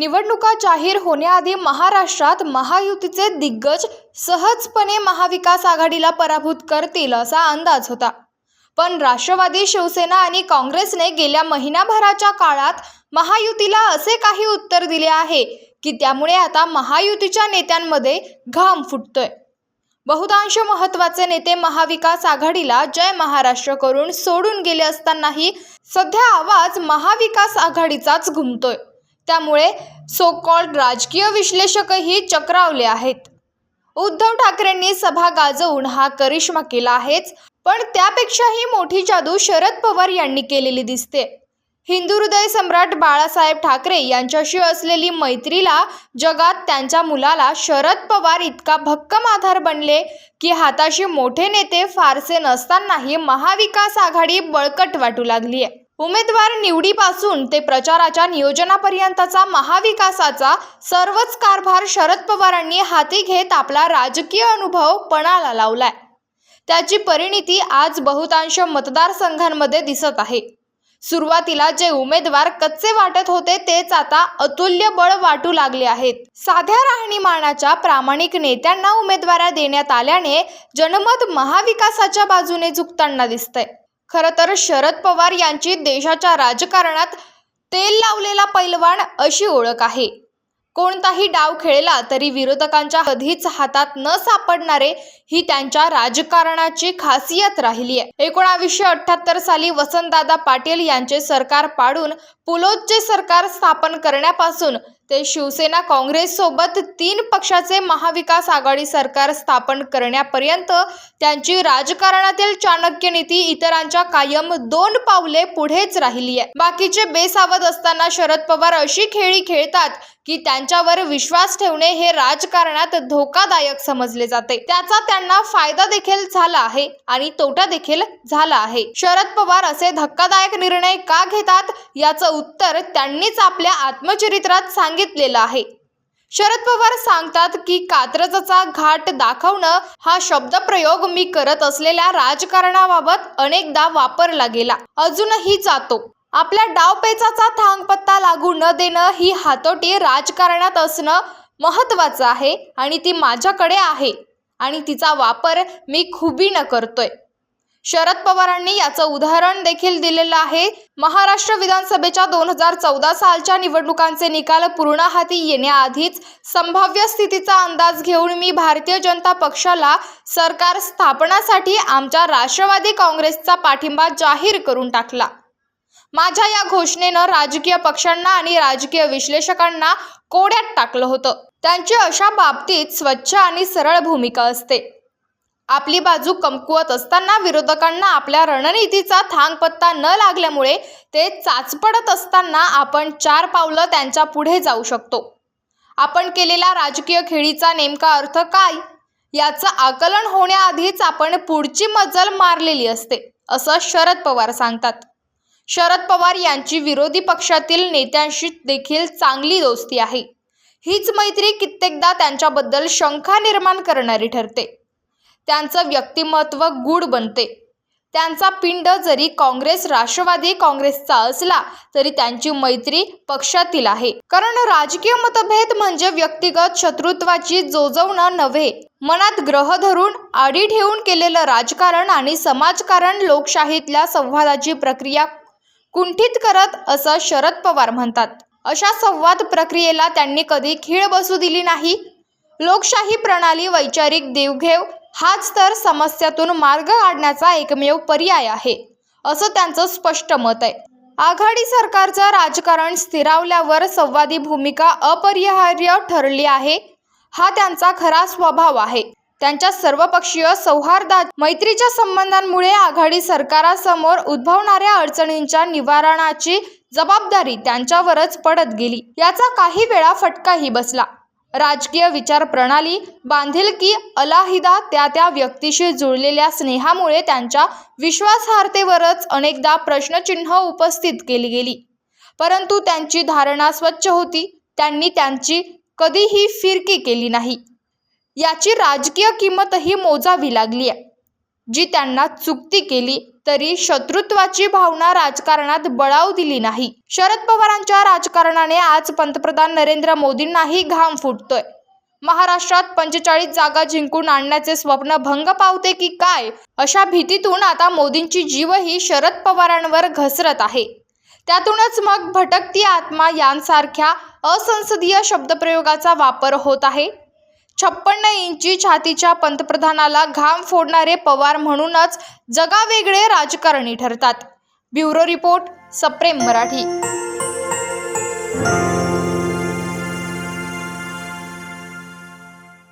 निवडणुका जाहीर होण्याआधी महाराष्ट्रात महायुतीचे दिग्गज सहजपणे महाविकास आघाडीला पराभूत करतील असा अंदाज होता. पण राष्ट्रवादी शिवसेना आणि काँग्रेसने गेल्या महिनाभराच्या काळात महायुतीला असे काही उत्तर दिले आहे की त्यामुळे आता महायुतीच्या नेत्यांमध्ये घाम फुटतोय. बहुतांश महत्त्वाचे नेते महाविकास आघाडीला जय महाराष्ट्र करून सोडून गेले असतानाही सध्या आवाज महाविकास आघाडीचाच घुमतोय. त्यामुळे सो कॉल्ड राजकीय विश्लेषकही चक्रावले आहेत. उद्धव ठाकरेंनी सभा गाजवून हा करिश्मा केला आहेच पण त्यापेक्षाही मोठी जादू शरद पवार यांनी केलेली दिसते. हिंदू हृदय सम्राट बाळासाहेब ठाकरे यांच्याशी असलेली मैत्रीला जगात त्यांच्या मुलाला शरद पवार इतका भक्कम आधार बनले की हाताशी मोठे नेते फारसे नसतानाही महाविकास आघाडी बळकट वाटू लागली आहे उमेदवार निवडीपासून ते प्रचाराच्या नियोजनापर्यंतचा महाविकासाचा सर्वच कारभार शरद पवारांनी हाती घेत आपला राजकीय अनुभव पणाला लावलाय. त्याची परिणिती आज बहुतांश मतदारसंघांमध्ये दिसत आहे. सुरुवातीला जे उमेदवार कच्चे वाटत होते तेच आता अतुल्य बळ वाटू लागले आहेत. साध्या राहणीमानाच्या प्रामाणिक नेत्यांना उमेदवाऱ्या देण्यात आल्याने जनमत महाविकासाच्या बाजूने झुकताना दिसतंय. खरं तर शरद पवार यांची देशाच्या राजकारणात तेल लावलेला पैलवान अशी ओळख आहे. कोणताही डाव खेळला तरी विरोधकांच्या कधीच हातात न सापडणारे ही त्यांच्या राजकारणाची खासियत राहिली आहे. एकोणावीसशे अठ्ठ्याहत्तर साली वसंतदादा पाटील यांचे सरकार पाडून पुलोदचे सरकार स्थापन करण्यापासून ते शिवसेना काँग्रेससोबत तीन पक्षाचे महाविकास आघाडी सरकार स्थापन करण्यापर्यंत त्यांची राजकारणातील चाणक्य नीती इतरांच्या कायम दोन पावले पुढेच राहिली आहे. बाकीचे बेसावध असताना शरद पवार अशी खेळी खेळतात की त्यांच्यावर विश्वास ठेवणे हे राजकारणात धोकादायक समजले जाते. त्याचा त्यांना फायदा देखील झाला आहे आणि तोटा देखील झाला आहे. शरद पवार असे धक्कादायक निर्णय का घेतात याचं उत्तर त्यांनीच आपल्या आत्मचरित्रात सांगितलेलं आहे. शरद पवार सांगतात की कात्रजचा घाट दाखवणं हा शब्दप्रयोग मी करत असलेल्या राजकारणाबाबत अनेकदा वापरला गेला. अजूनही जातो. आपल्या डावपेचाचा थांगपत्ता लागू न देणं ही हातोटी राजकारणात असणं महत्त्वाचं आहे आणि ती माझ्याकडे आहे आणि तिचा वापर मी खुबीनं करतोय. शरद पवारांनी याचं उदाहरण देखील दिलेलं आहे. महाराष्ट्र विधानसभेच्या दोन हजार चौदा सालच्या निवडणुकांचे निकाल पूर्ण हाती येण्याआधीच संभाव्य स्थितीचा अंदाज घेऊन मी भारतीय जनता पक्षाला सरकार स्थापनासाठी आमच्या राष्ट्रवादी काँग्रेसचा पाठिंबा जाहीर करून टाकला. माझ्या या घोषणेनं राजकीय पक्षांना आणि राजकीय विश्लेषकांना कोड्यात टाकलं होतं. त्यांची अशा बाबतीत स्वच्छ आणि सरळ भूमिका असते. आपली बाजू कमकुवत असताना विरोधकांना आपल्या रणनीतीचा थांगपत्ता न लागल्यामुळे ते चाचपडत असताना आपण चार पावलं त्यांच्या पुढे जाऊ शकतो. आपण केलेला राजकीय खेळीचा नेमका अर्थ काय? याचं आकलन होण्याआधीच आपण पुढची मजल मारलेली असते असं शरद पवार सांगतात. शरद पवार यांची विरोधी पक्षातील नेत्यांशी देखील चांगली दोस्ती आहे. हीच मैत्री कित्येकदा त्यांच्याबद्दल शंका निर्माण करणारी ठरते. त्यांचं व्यक्तिमत्व गूढ बनते. त्यांचा पिंड जरी काँग्रेस राष्ट्रवादी काँग्रेसचा असला तरी त्यांची मैत्री पक्षातील आहे. कारण राजकीय मतभेद म्हणजे व्यक्तिगत शत्रुत्वाची जोजवणं नव्हे. मनात ग्रह धरून आडी ठेवून केलेलं राजकारण आणि समाजकारण लोकशाहीतल्या संवादाची प्रक्रिया कुंठित करत असं शरद पवार म्हणतात. अशा संवाद प्रक्रियेला त्यांनी कधी खीळ बसू दिली नाही. लोकशाही प्रणाली वैचारिक देवघेव हाच तर समस्यातून मार्ग काढण्याचा एकमेव पर्याय आहे असं त्यांचं स्पष्ट मत आहे. आघाडी सरकारचं राजकारण स्थिरावल्यावर संवादी भूमिका अपरिहार्य ठरली आहे हा त्यांचा खरा स्वभाव आहे. त्यांच्या सर्वपक्षीय सौहार्दात मैत्रीच्या संबंधांमुळे आघाडी सरकारासमोर उद्भवणाऱ्या अडचणींच्या निवारणाची जबाबदारी त्यांच्यावरच पडत गेली. याचा काही वेळा फटकाही बसला. राजकीय विचारप्रणाली बांधिलकी अलाहिदा त्या त्या व्यक्तीशी जुळलेल्या स्नेहामुळे त्यांच्या विश्वासार्हतेवरच अनेकदा प्रश्नचिन्ह उपस्थित केली गेली. परंतु त्यांची धारणा स्वच्छ होती. त्यांनी त्यांची कधीही फिरकी केली नाही. याची राजकीय किंमतही मोजावी लागली आहे जी त्यांना चुकती केली तरी शत्रुत्वाची भावना राजकारणात बळाव दिली नाही. शरद पवारांच्या राजकारणाने आज पंतप्रधान नरेंद्र मोदींनाही घाम फुटतोय. महाराष्ट्रात पंचेचाळीस जागा जिंकून आणण्याचे स्वप्न भंग पावते की काय अशा भीतीतून आता मोदींची जीवही शरद पवारांवर घसरत आहे. त्यातूनच मग भटकती आत्मा यांसारख्या असंसदीय शब्दप्रयोगाचा वापर होत आहे. छप्पन्न इंची छातीच्या पंतप्रधानाला घाम फोडणारे पवार म्हणूनच जगावेगळे राजकारणी ठरतात. ब्युरो रिपोर्ट सप्रेम मराठी.